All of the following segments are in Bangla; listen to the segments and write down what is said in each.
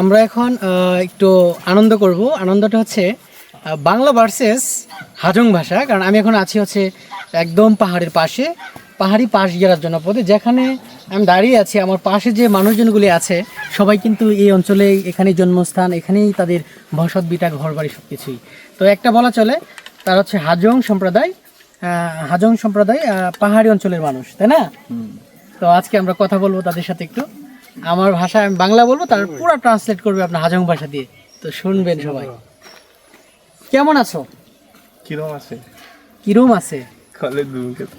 আমরা এখন একটু আনন্দ করব। আনন্দটা হচ্ছে বাংলা ভার্সেস হাজং ভাষা কারণ আমি এখন আছি হচ্ছে একদম পাহাড়ের পাশে পাহাড়ি পাশ গেরার জনপদে যেখানে আমি দাঁড়িয়ে আছি আমার পাশে যে মানুষজনগুলি আছে সবাই কিন্তু এই অঞ্চলে এখানেই জন্মস্থান এখানেই তাদের বসত বিটা ঘর বাড়ি সব কিছুই তো একটা বলা চলে তার হচ্ছে হাজং সম্প্রদায় হাজং সম্প্রদায় পাহাড়ি অঞ্চলের মানুষ তাই না? তো আজকে আমরা কথা বলব তাদের সাথে একটু। আমার ভাষায় আমি বাংলা বলব তার পুরো ট্রান্সলেট করবে আপনার হাজং ভাষা দিয়ে। তো শুনবেন সবাই। কেমন আছো? কিরম আছে? কিরম আছে?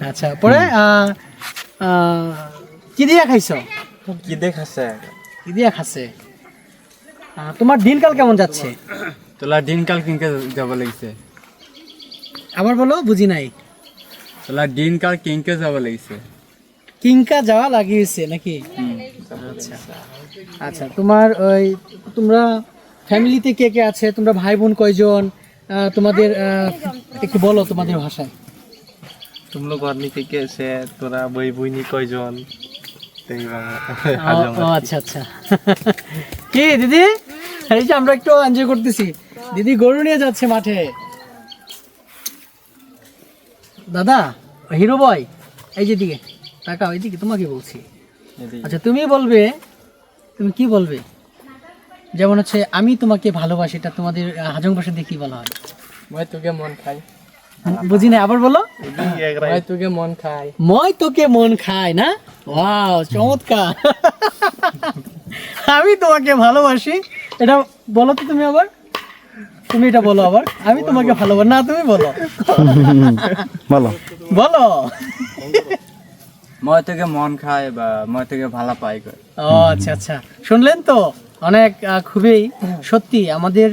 আচ্ছা পরে কি দিয়া খাইছো? কি দেখাছে কি দিয়া খাচ্ছে তোমার দিনকাল কেমন যাচ্ছে? তোলা দিনকাল কিনকে যাব লাগিছে? আবার বলো বুঝি নাই। তোলা দিনকাল কিনকে যাব লাগিছে? কিংকা যাওয়া লাগিয়েছে নাকি? আচ্ছা। আচ্ছা তোমার ওই তোমরা ফ্যামিলিতে কে কে আছে? তোমরা ভাই বোন কয়জন তোমাদের একটু বলো তোমাদের ভাষায়? তুমি লোক ঘর নিকে কে আছে তোরা বই বইনি কয়জন এই ও, আচ্ছা আচ্ছা। কি দিদি? এই যে আমরা একটু এনজয় করতেছি। দিদি গরু নিয়ে যাচ্ছে মাঠে। দাদা হিরো বয় এই যে দিকে টাকা ওইদিকে তোমাকে বলছি। আচ্ছা তুমি বলবে তুমি কি বলবে? যেমন হচ্ছে আমি তোমাকে ভালোবাসি এটা তোমাদের হাজং ভাষা দিয়ে কি বলা হয়? মই তোকে মন খাই। বুঝি না আবার বলো। এদিকে এক রাই। মই তোকে মন খাই। মই তোকে মন খায় না? ওয়াও চমৎকার। আমি তোমাকে ভালোবাসি। এটা বলো তো তুমি আবার। তুমি এটা বলো আবার। আমি তোমাকে ভালোবাসি। না তুমি বলো। বলো। বলো। মই তোকে মন খাই বা মই তোকে ভালো পাই ও আচ্ছা আচ্ছা। শুনলেন তো? অনেক খুবই সত্যি আমাদের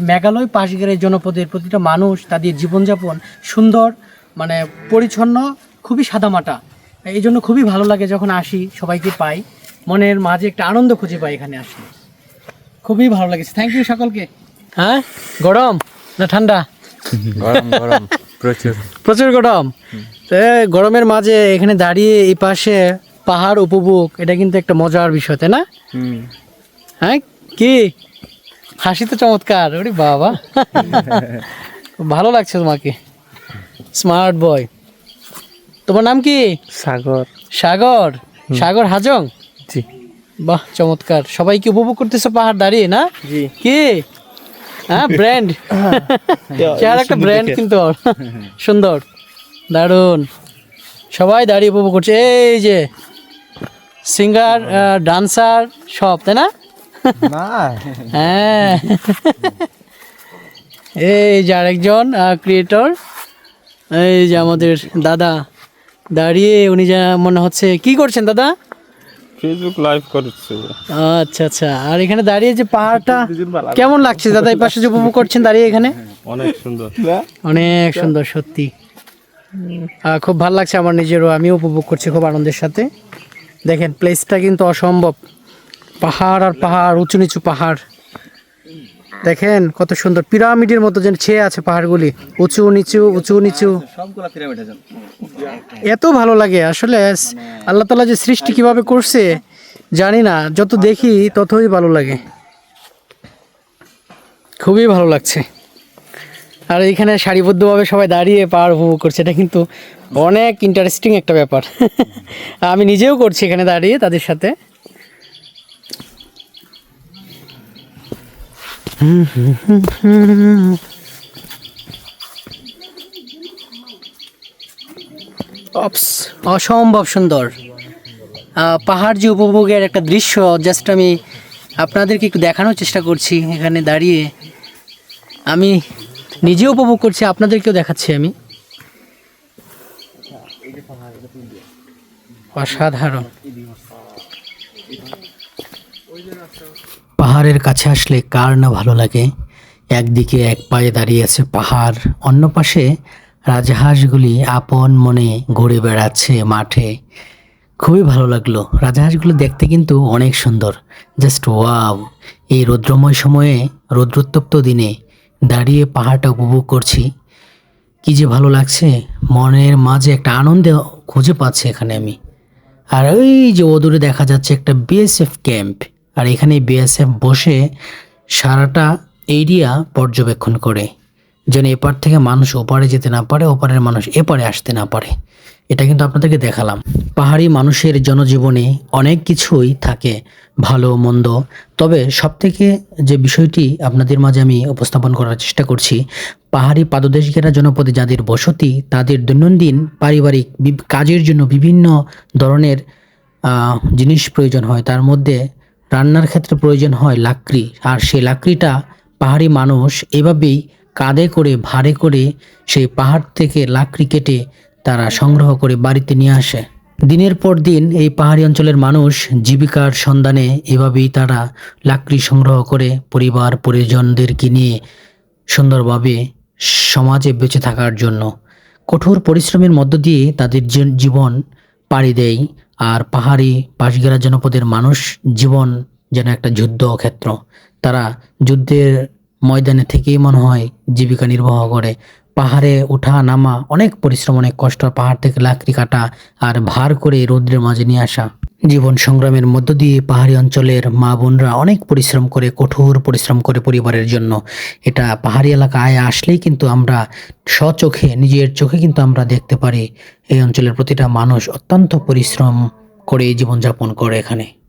মেঘালয় পাশগেরের জনপদের প্রতিটা মানুষ তাদের জীবনযাপন সুন্দর মানে পরিচ্ছন্ন খুবই সাদামাটা। এই জন্য খুবই ভালো লাগে যখন আসি সবাইকে পাই। মনের মাঝে একটা আনন্দ খুঁজে পাই এখানে আসলে। খুবই ভালো লাগেছে। থ্যাংক ইউ সকলকে। হ্যাঁ? গরম না ঠান্ডা? গরম গরম। প্রচুর। প্রচুর গরম। তো গরমের মাঝে এখানে দাঁড়িয়ে এই পাশে পাহাড় উপভোগ এটা কিন্তু একটা মজার বিষয় তাই না? হ্যাঁ কি? হাসি তো চমৎকার ওরে বাবা। ভালো লাগছে তোমাকে। Smart boy. তোমার নাম কি? সাগর। সাগর? সাগর হাজং? জি। বাহ চমৎকার। সবাই কি উপভোগ করতেছো পাহাড় দাঁড়িয়ে না? জি। কি? হ্যাঁ ব্র্যান্ড চেহারা একটা ব্র্যান্ড কিন্তু। সুন্দর। দারুণ। সবাই দাঁড়িয়ে উপভোগ করছে। এই যে সিঙ্গার ডান্সার সব তাই না? না হ্যাঁ। এই যে আরেকজন ক্রিয়েটর এই যে আমাদের দাদা দাঁড়িয়ে উনি যা মনে হচ্ছে কি করছেন দাদা? ফেসবুক লাইভ করছে। আচ্ছা আচ্ছা। আর এখানে দাঁড়িয়ে যে পাহাড়টা কেমন লাগছে দাদা এই পাশে যে উপভোগ করছেন দাঁড়িয়ে এখানে? অনেক সুন্দর। অনেক সুন্দর সত্যি। খুব ভালো লাগছে আমার নিজেরও, আমিও উপভোগ করছি খুব আনন্দের সাথে। দেখেন প্লেসটা কিন্তু অসম্ভব। পাহাড় আর পাহাড়, উঁচু নিচু পাহাড়। দেখেন, কত সুন্দর। পিরামিডের মতো যেন ছেয়ে আছে পাহাড়গুলি। উঁচু নিচু উঁচু নিচু। এত ভালো লাগে। আসলে আল্লাহ তালা যে সৃষ্টি কীভাবে করছে, জানি না। যত দেখি, ততই ভালো লাগে। খুবই ভালো লাগছে। আর এইখানে সারিবদ্ধভাবে সবাই দাঁড়িয়ে পাহাড় উপভোগ করছে। এটা কিন্তু অনেক ইন্টারেস্টিং একটা ব্যাপার। আমি নিজেও করছি এখানে দাঁড়িয়ে তাদের সাথে। অসম্ভব সুন্দর। পাহাড় যে উপভোগের একটা দৃশ্য জাস্ট আমি আপনাদেরকে একটু দেখানোর চেষ্টা করছি এখানে দাঁড়িয়ে। আমি নিজেও উপভোগ করছি, আপনাদেরকেও দেখাচ্ছি আমি। অসাধারণ। পাহাড়ের কাছে আসলে কার না ভালো লাগে? একদিকে এক পায়ে দাঁড়িয়ে আছে পাহাড়, অন্য পাশে রাজহাঁসগুলি আপন মনে ঘুরে বেড়াচ্ছে মাঠে। খুবই ভালো লাগল। রাজহাঁসগুলো দেখতে কিন্তু অনেক সুন্দর। Just wow! এই রৌদ্রময় সময়ে রৌদ্রোত্তপ্ত দিনে দাঁড়িয়ে পাহাড়টা উপভোগ করছি। কি যে ভালো লাগছে। মনের মাঝে একটা আনন্দ খুঁজে পাচ্ছি এখানে আমি। আর ওই যে ওদূরে দেখা যাচ্ছে একটা বিএসএফ ক্যাম্প আর এখানে বিএসএফ বসে সারাটা এরিয়া পর্যবেক্ষণ করে। যেন এপার থেকে মানুষ ওপারে যেতে না পারে, ওপারের মানুষ এপারে আসতে না পারে। এটা কিন্তু আপনাদেরকে দেখালাম। পাহাড়ি মানুষের জনজীবনে অনেক কিছুই থাকে, ভালো, মন্দ। তবে সবথেকে যে বিষয়টি আপনাদের মাঝে আমি উপস্থাপন করার চেষ্টা করছি, পাহাড়ি পাদদেশ ঘেরা জনপদে যাদের বসতি, তাদের দৈনন্দিন পারিবারিক কাজের জন্য বিভিন্ন ধরনের জিনিস প্রয়োজন হয়। তার মধ্যে রান্নার ক্ষেত্রে প্রয়োজন হয় লাকড়ি। আর সেই লাকড়িটা পাহাড়ি মানুষ এভাবেই কাঁধে করে ভারে করে সেই পাহাড় থেকে লাকড়ি কেটে তারা সংগ্রহ করে বাড়িতে নিয়ে আসে। দিনের পর দিন এই পাহাড়ি অঞ্চলের মানুষ জীবিকার সন্ধানে এভাবেই তারা লাকড়ি সংগ্রহ করে পরিবার, পরিজনদেরকে নিয়ে সুন্দরভাবে সমাজে বেঁচে থাকার জন্য। কঠোর পরিশ্রমের মধ্য দিয়ে তাদের জীবন পাড়ি দেয় আর পাহাড়ি পাশগেরা জনপদের মানুষ জীবন যেন একটা যুদ্ধক্ষেত্র তারা যুদ্ধের ময়দানে থেকেই মনে হয় জীবিকা নির্বাহ করে। পাহাড়ে ওঠা, নামা, অনেক পরিশ্রম, অনেক কষ্ট পাহাড় থেকে লাকড়ি কাটা আর ভার করে রৌদ্রের মাঝে নিয়ে আসা। জীবন সংগ্রামের মধ্য দিয়ে পাহাড়ি অঞ্চলের মা বোনরা অনেক পরিশ্রম করে, কঠোর পরিশ্রম করে পরিবারের জন্য। এটা পাহাড়ি এলাকায় আসলেই কিন্তু আমরা স্বচোখে, নিজের চোখে কিন্তু আমরা দেখতে পারি। এই অঞ্চলের প্রতিটা মানুষ অত্যন্ত পরিশ্রম করে জীবনযাপন করে এখানে।